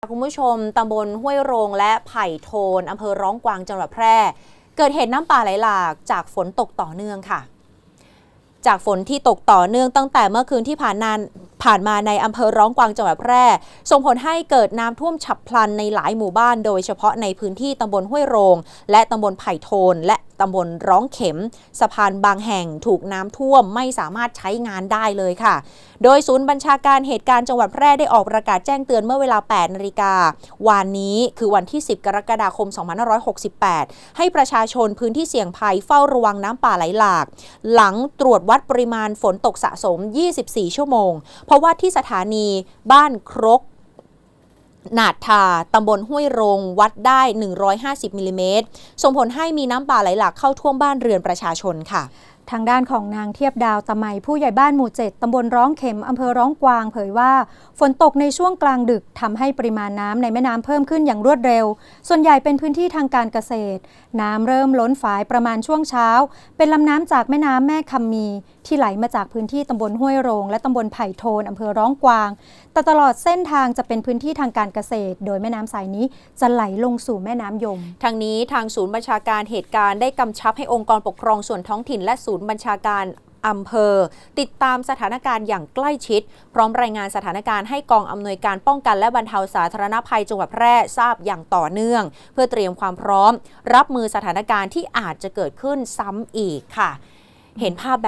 คุณผู้ชมตำบลห้วยโรงและไผ่โทนอำเภอร้องกวางจังหวัดแพร่ เกิดเหตุน้ำป่าไหลหลากจากฝนตกต่อเนื่องค่ะ จากฝนที่ตกต่อเนื่องตั้งแต่เมื่อคืนที่ผ่านนานผ่านมาในอำเภอร้องกวางจังหวัดแพร่ ส่งผลให้เกิดน้ำท่วมฉับพลันในหลายหมู่บ้าน โดยเฉพาะในพื้นที่ตำบลห้วยโรง และตำบลไผ่โทนและ ตำบลร้องเข็ม สะพานบางแห่งถูกน้ำท่วมไม่สามารถใช้งานได้เลยค่ะ โดยศูนย์บัญชาการเหตุการณ์จังหวัดแพร่ได้ออกประกาศแจ้งเตือนเมื่อเวลา 8 นาฬิกา วานนี้คือวันที่ 10 กรกฎาคม 2568 ให้ประชาชนพื้นที่เสี่ยงภัยเฝ้าระวังน้ำป่าไหลหลาก หลังตรวจวัดปริมาณฝนตกสะสม 24 ชั่วโมง เพราะว่าที่สถานีบ้านครก นาดทาตำบลห้วยรง วัดได้ 150มิลลิเมตรส่งผลให้มีน้ำป่าไหลหลากเข้าท่วมบ้านเรือนประชาชนค่ะ ทางด้านของนางเทียบดาวตะไมผู้ใหญ่บ้านหมู่เจ็ดตำบลร้องเข็มอำเภอร้องกวาง เผยว่า ฝนตกในช่วงกลางดึกทำให้ปริมาณน้ำในแม่น้ำเพิ่มขึ้นอย่างรวดเร็ว ส่วนใหญ่เป็นพื้นที่ทางการเกษตร น้ำเริ่มล้นฝายประมาณช่วงเช้า เป็นลำน้ำจากแม่น้ำแม่คำมี ที่ไหลมาจากพื้นที่ตำบลห้วยโรง และตำบลไผ่โทนอำเภอร้องกวาง แต่ตลอดเส้นทางจะเป็นพื้นที่ทางการเกษตร โดยแม่น้ำสายนี้จะไหลลงสู่แม่น้ำยม ทางนี้ทางศูนย์บัญชาการเหตุการณ์ได้กำชับให้องค์กรปกครองส่วนท้องถิ่นและศูนย์บัญชาการอำเภอ ติดตามสถานการณ์อย่างใกล้ชิด พร้อมรายงานสถานการณ์ให้กองอำนวยการป้องกันและบรรเทาสาธารณภัยจังหวัดแพร่ทราบอย่างต่อเนื่อง เพื่อเตรียมความพร้อม รับมือสถานการณ์ที่อาจจะเกิดขึ้นซ้ำอีกค่ะ เห็นภาพแบบ